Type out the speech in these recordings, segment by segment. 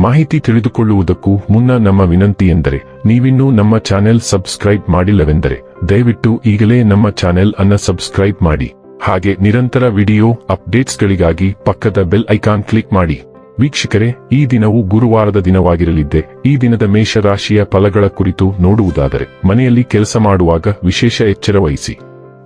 ಮಾಹಿತಿ ತಿಳಿದುಕೊಳ್ಳುವುದಕ್ಕೂ ಮುನ್ನ ನಮ್ಮ ವಿನಂತಿ ಎಂದರೆ, ನೀವಿನ್ನೂ ನಮ್ಮ ಚಾನೆಲ್ ಸಬ್ಸ್ಕ್ರೈಬ್ ಮಾಡಿಲ್ಲವೆಂದರೆ, ದಯವಿಟ್ಟು ಈಗಲೇ ನಮ್ಮ ಚಾನೆಲ್ ಅನ್ನ ಸಬ್ಸ್ಕ್ರೈಬ್ ಮಾಡಿ. ಹಾಗೆ ನಿರಂತರ ವಿಡಿಯೋ ಅಪ್ಡೇಟ್ಸ್ಗಳಿಗಾಗಿ ಪಕ್ಕದ ಬೆಲ್ ಐಕಾನ್ ಕ್ಲಿಕ್ ಮಾಡಿ. ವೀಕ್ಷಕರೇ, ಈ ದಿನವು ಗುರುವಾರದ ದಿನವಾಗಿರಲಿದ್ದೆ. ಈ ದಿನದ ಮೇಷರಾಶಿಯ ಫಲಗಳ ಕುರಿತು ನೋಡುವುದಾದರೆ, ಮನೆಯಲ್ಲಿ ಕೆಲಸ ಮಾಡುವಾಗ ವಿಶೇಷ ಎಚ್ಚರ ವಹಿಸಿ.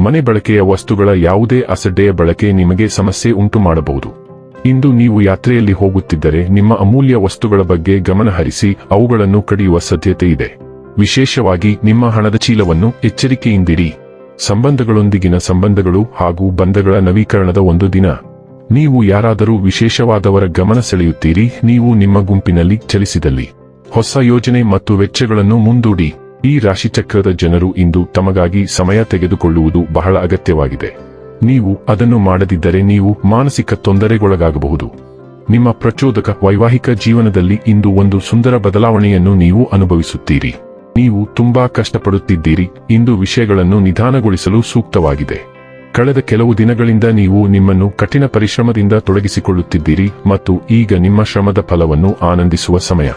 ಮನೆ ಬಳಕೆಯ ವಸ್ತುಗಳ ಯಾವುದೇ ಅಸಡ್ಡೆಯ ಬಳಕೆ ನಿಮಗೆ ಸಮಸ್ಯೆ ಉಂಟು ಮಾಡಬಹುದು ಇಂದು ನೀವು ಯಾತ್ರೆಯಲ್ಲಿ ಹೋಗುತ್ತಿದ್ದರೆ ನಿಮ್ಮ ಅಮೂಲ್ಯ ವಸ್ತುಗಳ ಬಗ್ಗೆ ಗಮನಹರಿಸಿ ಅವುಗಳನ್ನು ಕಡಿಯುವ ಸಾಧ್ಯತೆ ಇದೆ. ವಿಶೇಷವಾಗಿ ನಿಮ್ಮ ಹಣದ ಚೀಲವನ್ನು ಎಚ್ಚರಿಕೆಯಿಂದಿರಿ. ಸಂಬಂಧಗಳೊಂದಿಗಿನ ಸಂಬಂಧಗಳು ಹಾಗೂ ಬಂಧಗಳ ನವೀಕರಣದ ಒಂದು ದಿನ. ನೀವು ಯಾರಾದರೂ ವಿಶೇಷವಾದವರ ಗಮನ ಸೆಳೆಯುತ್ತೀರಿ, ನೀವು ನಿಮ್ಮ ಗುಂಪಿನಲ್ಲಿ ಚಲಿಸಿದಲ್ಲಿ. ಹೊಸ ಯೋಜನೆ ಮತ್ತು ವೆಚ್ಚಗಳನ್ನು ಮುಂದೂಡಿ. ಈ ರಾಶಿಚಕ್ರದ ಜನರು ಇಂದು ತಮಗಾಗಿ ಸಮಯ ತೆಗೆದುಕೊಳ್ಳುವುದು ಬಹಳ ಅಗತ್ಯವಾಗಿದೆ. ನೀವು ಅದನ್ನು ಮಾಡದಿದ್ದರೆ ನೀವು ಮಾನಸಿಕ ತೊಂದರೆಗೊಳಗಾಗಬಹುದು. ನಿಮ್ಮ ಪ್ರಚೋದಕ ವೈವಾಹಿಕ ಜೀವನದಲ್ಲಿ ಇಂದು ಒಂದು ಸುಂದರ ಬದಲಾವಣೆಯನ್ನು ನೀವು ಅನುಭವಿಸುತ್ತೀರಿ. ನೀವು ತುಂಬಾ ಕಷ್ಟಪಡುತ್ತಿದ್ದೀರಿ. ಇಂದು ವಿಷಯಗಳನ್ನು ನಿಧಾನಗೊಳಿಸಲು ಸೂಕ್ತವಾಗಿದೆ. ಕಳೆದ ಕೆಲವು ದಿನಗಳಿಂದ ನೀವು ನಿಮ್ಮನ್ನು ಕಠಿಣ ಪರಿಶ್ರಮದಿಂದ ತೊಡಗಿಸಿಕೊಳ್ಳುತ್ತಿದ್ದೀರಿ ಮತ್ತು ಈಗ ನಿಮ್ಮ ಶ್ರಮದ ಫಲವನ್ನು ಆನಂದಿಸುವ ಸಮಯ.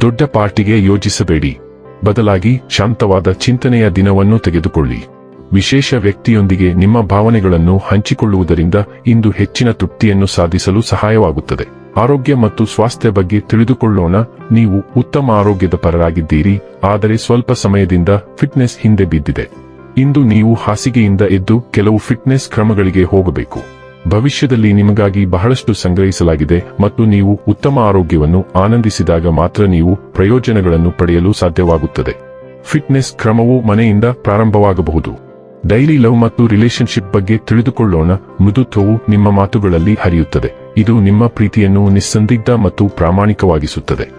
ದೊಡ್ಡ ಪಾರ್ಟಿಗೆ ಯೋಜಿಸಬೇಡಿ. ಬದಲಾಗಿ ಶಾಂತವಾದ ಚಿಂತನೆಯ ದಿನವನ್ನು ತೆಗೆದುಕೊಳ್ಳಿ. ವಿಶೇಷ ವ್ಯಕ್ತಿಯೊಂದಿಗೆ ನಿಮ್ಮ ಭಾವನೆಗಳನ್ನು ಹಂಚಿಕೊಳ್ಳುವುದರಿಂದ ಇಂದು ಹೆಚ್ಚಿನ ತೃಪ್ತಿಯನ್ನು ಸಾಧಿಸಲು ಸಹಾಯವಾಗುತ್ತದೆ. ಆರೋಗ್ಯ ಮತ್ತು ಸ್ವಾಸ್ಥ್ಯ ಬಗ್ಗೆ ತಿಳಿದುಕೊಳ್ಳೋಣ. ನೀವು ಉತ್ತಮ ಆರೋಗ್ಯದ ಪರರಾಗಿದ್ದೀರಿ. ಆದರೆ ಸ್ವಲ್ಪ ಸಮಯದಿಂದ ಫಿಟ್ನೆಸ್ ಹಿಂದೆ ಬಿದ್ದಿದೆ. ಇಂದು ನೀವು ಹಾಸಿಗೆಯಿಂದ ಎದ್ದು ಕೆಲವು ಫಿಟ್ನೆಸ್ ಕ್ರಮಗಳಿಗೆ ಹೋಗಬೇಕು. ಭವಿಷ್ಯದಲ್ಲಿ ನಿಮಗಾಗಿ ಬಹಳಷ್ಟು ಸಂಗ್ರಹಿಸಲಾಗಿದೆ ಮತ್ತು ನೀವು ಉತ್ತಮ ಆರೋಗ್ಯವನ್ನು ಆನಂದಿಸಿದಾಗ ಮಾತ್ರ ನೀವು ಪ್ರಯೋಜನಗಳನ್ನು ಪಡೆಯಲು ಸಾಧ್ಯವಾಗುತ್ತದೆ. ಫಿಟ್ನೆಸ್ ಕ್ರಮವು ಮನೆಯಿಂದ ಪ್ರಾರಂಭವಾಗಬಹುದು. ಡೈಲಿ ಲವ್ ಮತ್ತು ರಿಲೇಶನ್ಶಿಪ್ ಬಗ್ಗೆ ತಿಳಿದುಕೊಳ್ಳೋಣ. ಮೃದುತ್ವವು ನಿಮ್ಮ ಮಾತುಗಳಲ್ಲಿ ಹರಿಯುತ್ತದೆ. ಇದು ನಿಮ್ಮ ಪ್ರೀತಿಯನ್ನು ನಿಸ್ಸಂದಿಗ್ಧ ಮತ್ತು ಪ್ರಾಮಾಣಿಕವಾಗಿಸುತ್ತದೆ.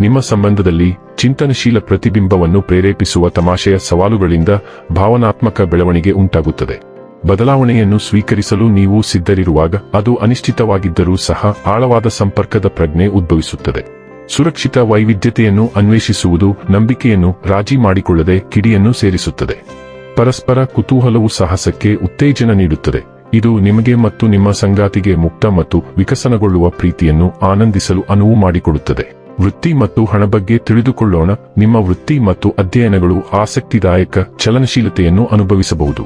ನಿಮ್ಮ ಸಂಬಂಧದಲ್ಲಿ ಚಿಂತನಶೀಲ ಪ್ರತಿಬಿಂಬವನ್ನು ಪ್ರೇರೇಪಿಸುವ ತಮಾಷೆಯ ಸವಾಲುಗಳಿಂದ ಭಾವನಾತ್ಮಕ ಬೆಳವಣಿಗೆ ಉಂಟಾಗುತ್ತದೆ. ಬದಲಾವಣೆಯನ್ನು ಸ್ವೀಕರಿಸಲು ನೀವು ಸಿದ್ಧರಿರುವಾಗ ಅದು ಅನಿಶ್ಚಿತವಾಗಿದ್ದರೂ ಸಹ ಆಳವಾದ ಸಂಪರ್ಕದ ಪ್ರಜ್ಞೆ ಉದ್ಭವಿಸುತ್ತದೆ. ಸುರಕ್ಷಿತ ವೈವಿಧ್ಯತೆಯನ್ನು ಅನ್ವೇಷಿಸುವುದು ನಂಬಿಕೆಯನ್ನು ರಾಜಿ ಮಾಡಿಕೊಳ್ಳದೆ ಕಿಡಿಯನ್ನು ಸೇರಿಸುತ್ತದೆ. ಪರಸ್ಪರ ಕುತೂಹಲವು ಸಾಹಸಕ್ಕೆ ಉತ್ತೇಜನ ನೀಡುತ್ತದೆ. ಇದು ನಿಮಗೆ ಮತ್ತು ನಿಮ್ಮ ಸಂಗಾತಿಗೆ ಮುಕ್ತ ಮತ್ತು ವಿಕಸನಗೊಳ್ಳುವ ಪ್ರೀತಿಯನ್ನು ಆನಂದಿಸಲು ಅನುವು ಮಾಡಿಕೊಡುತ್ತದೆ. ವೃತ್ತಿ ಮತ್ತು ಹಣ ಬಗ್ಗೆ ತಿಳಿದುಕೊಳ್ಳೋಣ. ನಿಮ್ಮ ವೃತ್ತಿ ಮತ್ತು ಅಧ್ಯಯನಗಳು ಆಸಕ್ತಿದಾಯಕ ಚಲನಶೀಲತೆಯನ್ನು ಅನುಭವಿಸಬಹುದು.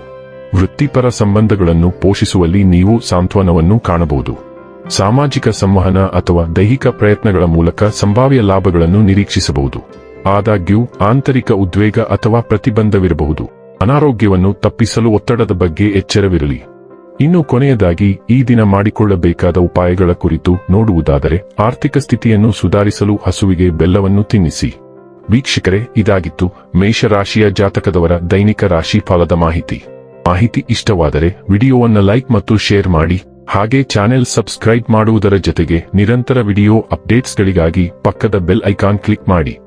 ವೃತ್ತಿಪರ ಸಂಬಂಧಗಳನ್ನು ಪೋಷಿಸುವಲ್ಲಿ ನೀವು ಸಾಂತ್ವನವನ್ನು ಕಾಣಬಹುದು. ಸಾಮಾಜಿಕ ಸಂವಹನ ಅಥವಾ ದೈಹಿಕ ಪ್ರಯತ್ನಗಳ ಮೂಲಕ ಸಂಭಾವ್ಯ ಲಾಭಗಳನ್ನು ನಿರೀಕ್ಷಿಸಬಹುದು. ಆದಾಗ್ಯೂ, ಆಂತರಿಕ ಉದ್ವೇಗ ಅಥವಾ ಪ್ರತಿಬಂಧವಿರಬಹುದು. ಅನಾರೋಗ್ಯವನ್ನು ತಪ್ಪಿಸಲು ಒತ್ತಡದ ಬಗ್ಗೆ ಎಚ್ಚರವಿರಲಿ. ಇನ್ನು ಕೊನೆಯದಾಗಿ, ಈ ದಿನ ಮಾಡಿಕೊಳ್ಳಬೇಕಾದ ಉಪಾಯಗಳ ಕುರಿತು ನೋಡುವುದಾದರೆ, ಆರ್ಥಿಕ ಸ್ಥಿತಿಯನ್ನು ಸುಧಾರಿಸಲು ಹಸುವಿಗೆ ಬೆಲ್ಲವನ್ನು ತಿನ್ನಿಸಿ. ವೀಕ್ಷಕರೇ, ಇದಾಗಿತ್ತು ಮೇಷರಾಶಿಯ ಜಾತಕದವರ ದೈನಿಕ ರಾಶಿ ಫಲದ ಮಾಹಿತಿ. ಮಾಹಿತಿ ಇಷ್ಟವಾದರೆ, ವಿಡಿಯೋವನ್ನು ಲೈಕ್ ಮತ್ತು ಶೇರ್ ಮಾಡಿ, ಹಾಗೆ ಚಾನೆಲ್ ಸಬ್ಸ್ಕ್ರೈಬ್ ಮಾಡುವುದರ ಜೊತೆಗೆ ನಿರಂತರ ವಿಡಿಯೋ ಅಪ್ಡೇಟ್ಸ್ಗಳಿಗಾಗಿ ಪಕ್ಕದ ಬೆಲ್ ಐಕಾನ್ ಕ್ಲಿಕ್ ಮಾಡಿ.